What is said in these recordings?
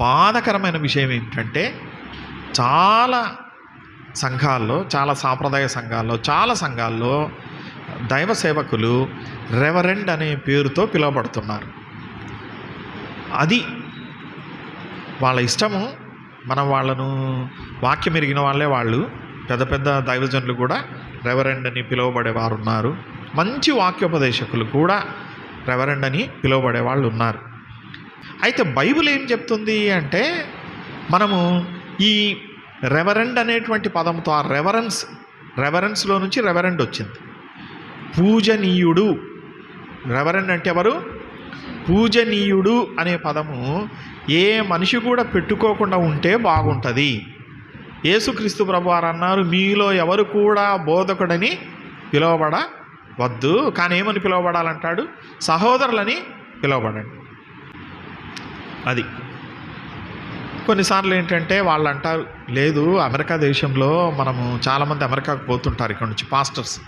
బాధకరమైన విషయం ఏంటంటే చాలా సంఘాల్లో చాలా సాంప్రదాయ సంఘాల్లో చాలా సంఘాల్లో దైవ సేవకులు రెవరెండ్ అనే పేరుతో పిలువబడుతున్నారు. అది వాళ్ళ ఇష్టము. మనం వాళ్ళను వాక్యం ఎరిగిన వాళ్ళే వాళ్ళు. పెద్ద పెద్ద దైవజనులు కూడా రెవరెండ్ అని పిలువబడే వారు ఉన్నారు. మంచి వాక్యోపదేశకులు కూడా రెవరెండ్ అని పిలువబడే వాళ్ళు ఉన్నారు. అయితే బైబిల్ ఏం చెప్తుంది అంటే మనము ఈ రెవరెండ్ అనేటువంటి పదంతో ఆ రెవరెన్స్ రెవరెన్స్లో నుంచి రెవరెండ్ వచ్చింది. పూజనీయుడు రెవరెండ్ అంటే ఎవరు? పూజనీయుడు అనే పదము ఏ మనిషి కూడా పెట్టుకోకుండా ఉంటే బాగుంటుంది. యేసుక్రీస్తు ప్రభు వారు అన్నారు మీలో ఎవరు కూడా బోధకుడని పిలువబడ వద్దు కానీ ఏమని పిలువబడాలంటాడు? సహోదరులని పిలువబడండి. అది. కొన్నిసార్లు ఏంటంటే వాళ్ళు అంటారు లేదు అమెరికా దేశంలో మనము చాలామంది అమెరికాకు పోతుంటారు ఇక్కడ నుంచి పాస్టర్స్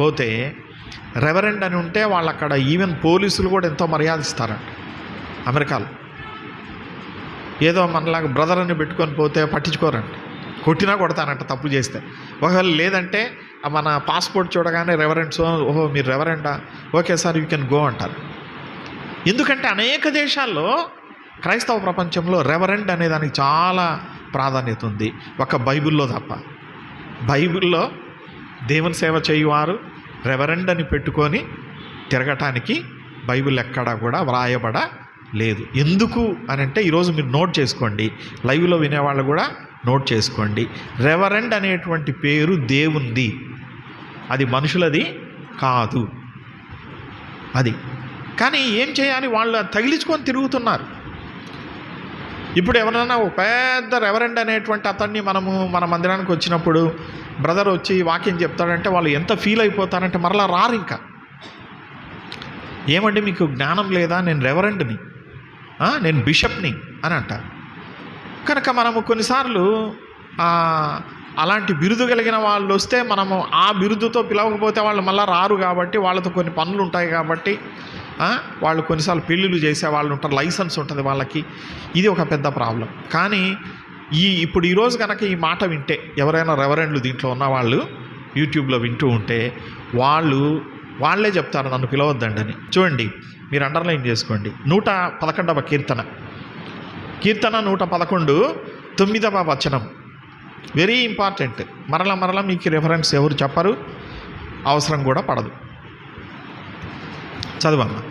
పోతే రెవరెండ్ అని ఉంటే వాళ్ళు అక్కడ ఈవెన్ పోలీసులు కూడా ఎంతో మర్యాద ఇస్తారంట అమెరికాలో. ఏదో మనలాగా బ్రదర్ అని పెట్టుకొని పోతే పట్టించుకోరంట కొట్టినా కొడతానంట తప్పు చేస్తే. ఒకవేళ లేదంటే మన పాస్పోర్ట్ చూడగానే రెవరెంట్స్ ఓహో మీరు రెవరెండా? Okay sir you can go అంటారు. ఎందుకంటే అనేక దేశాల్లో క్రైస్తవ ప్రపంచంలో రెవరెండ్ అనే దానికి చాలా ప్రాధాన్యత ఉంది. ఒక బైబిల్లో తప్ప. బైబిల్లో దేవుని సేవ చేయువారు రెవరెండ్ అని పెట్టుకొని తిరగటానికి బైబిల్ ఎక్కడా కూడా వ్రాయబడ లేదు ఎందుకు అని అంటే ఈరోజు మీరు నోట్ చేసుకోండి. లైవ్లో వినేవాళ్ళు కూడా నోట్ చేసుకోండి. రెవరెండ్ అనేటువంటి పేరు దేవుంది. అది మనుషులది కాదు. అది. కానీ ఏం చేయాలి? వాళ్ళు తగిలించుకొని తిరుగుతున్నారు. ఇప్పుడు ఎవరైనా ఒక పెద్ద రెవరెండ్ అనేటువంటి అతన్ని మనము మన మందిరానికి వచ్చినప్పుడు బ్రదర్ వచ్చి వాక్యం చెప్తాడంటే వాళ్ళు ఎంత ఫీల్ అయిపోతారంటే మరలా రారు ఇంకా. ఏమండి మీకు జ్ఞానం లేదా? నేను రెవరెండ్ని నేను బిషప్ని అని అంట. కనుక మనము కొన్నిసార్లు అలాంటి బిరుదు కలిగిన వాళ్ళు వస్తే మనము ఆ బిరుదుతో పిలవకపోతే వాళ్ళు మళ్ళీ రారు కాబట్టి వాళ్ళతో కొన్ని పనులు ఉంటాయి కాబట్టి వాళ్ళు కొన్నిసార్లు పెళ్ళిళ్ళు చేసే వాళ్ళు ఉంటారు లైసెన్స్ ఉంటుంది వాళ్ళకి. ఇది ఒక పెద్ద ప్రాబ్లం. కానీ ఈ ఇప్పుడు ఈరోజు కనుక ఈ మాట వింటే ఎవరైనా రెవరెండ్లు దీంట్లో ఉన్న వాళ్ళు యూట్యూబ్లో వింటూ ఉంటే వాళ్ళు వాళ్ళే చెప్తారు నన్ను పిలవద్దండి అని. చూడండి మీరు అండర్లైన్ చేసుకోండి. నూట పదకొండవ కీర్తన. కీర్తన నూట పదకొండు తొమ్మిదవ వచనం. Very important. మరలా మరల మీకు రెఫరెన్స్ ఎవరు చెప్పరు అవసరం కూడా పడదు. చదవమ్మా.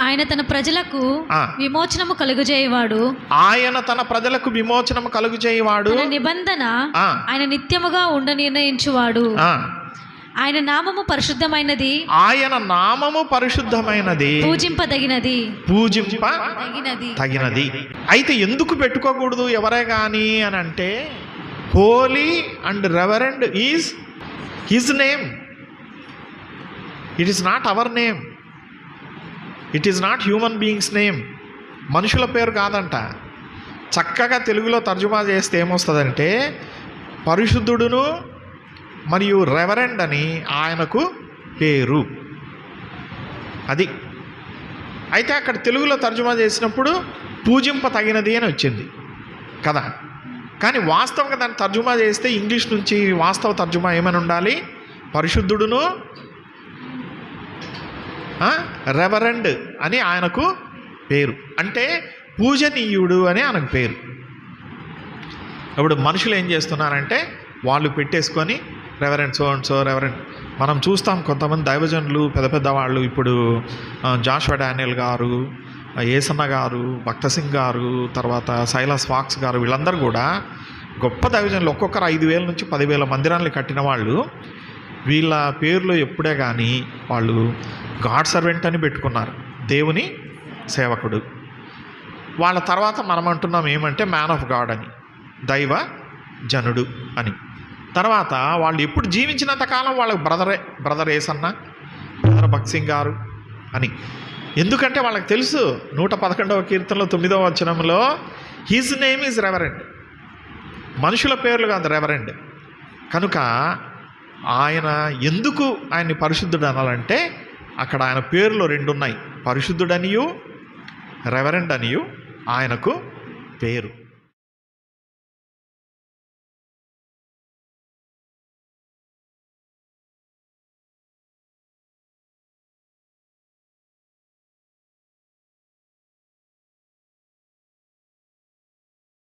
ఆయన తన ప్రజలకు. విమోచనము కలుగజేయవాడు. ఆయన తన ప్రజలకు విమోచనం కలుగు చేయవాడు తన నిబంధన ఆయన నిత్యముగా ఉండ నిర్ణయించువాడు. ఆయన నామము పరిశుద్ధమైనది. ఆయన నామము పరిశుద్ధమైనది. పూజింపదగినది. పూజింప తగినది. తగినది. అయితే ఎందుకు పెట్టుకోకూడదు ఎవరే కానీ అని అంటే holy and reverend is his name. It is not our name. It is not human beings name మనుషుల పేరు కాదంట. చక్కగా తెలుగులో తర్జుమా చేస్తే ఏమొస్తుందంటే పరిశుద్ధుడును మరియు రెవరెండ్ అని ఆయనకు పేరు. అది. అయితే అక్కడ తెలుగులో తర్జుమా చేసినప్పుడు పూజింప తగినది అని వచ్చింది. కదా. కానీ వాస్తవంగా దాన్ని తర్జుమా చేస్తే ఇంగ్లీష్ నుంచి వాస్తవ తర్జుమా ఏమని ఉండాలి? పరిశుద్ధుడును రెవరెండ్ అని ఆయనకు పేరు. అంటే పూజనీయుడు అని ఆయనకు పేరు. ఇప్పుడు మనుషులు ఏం చేస్తున్నారంటే వాళ్ళు పెట్టేసుకొని reverend so and so reverend మనం చూస్తాం కొంతమంది దైవజనులు పెద్ద పెద్ద వాళ్ళు ఇప్పుడు జాషువా డానియల్ గారు ఏసన్న గారు భక్తసింగ్ గారు తర్వాత శైలాస్ వాక్స్ గారు వీళ్ళందరూ కూడా గొప్ప దైవజనులు. ఒక్కొక్కరు ఐదు వేల నుంచి పదివేల మందిరాలు కట్టిన వాళ్ళు. వీళ్ళ పేర్లు ఎప్పుడే కానీ వాళ్ళు గాడ్ సర్వెంట్ అని పెట్టుకున్నారు. దేవుని సేవకుడు. వాళ్ళ తర్వాత మనం అంటున్నాం ఏమంటే మ్యాన్ ఆఫ్ గాడ్ అని. దైవ జనుడు అని. తర్వాత వాళ్ళు ఎప్పుడు జీవించినంత కాలం వాళ్ళకి బ్రదరే బ్రదర్ ఏసన్న బ్రదర్ భక్సింగ్ గారు అని. ఎందుకంటే వాళ్ళకి తెలుసు నూట పదకొండవ కీర్తనలో తొమ్మిదవ వచనంలో హిజ్ నేమ్ ఈజ్ రెవరెండ్ మనుషుల పేర్లు కాదు రెవరెండ్ కనుక ఆయన ఎందుకు ఆయన్ని పరిశుద్ధుడు అనాలంటే అక్కడ ఆయన పేర్లు రెండు ఉన్నాయి పరిశుద్ధుడనియు రెవరెండ్ అనియు ఆయనకు పేరు.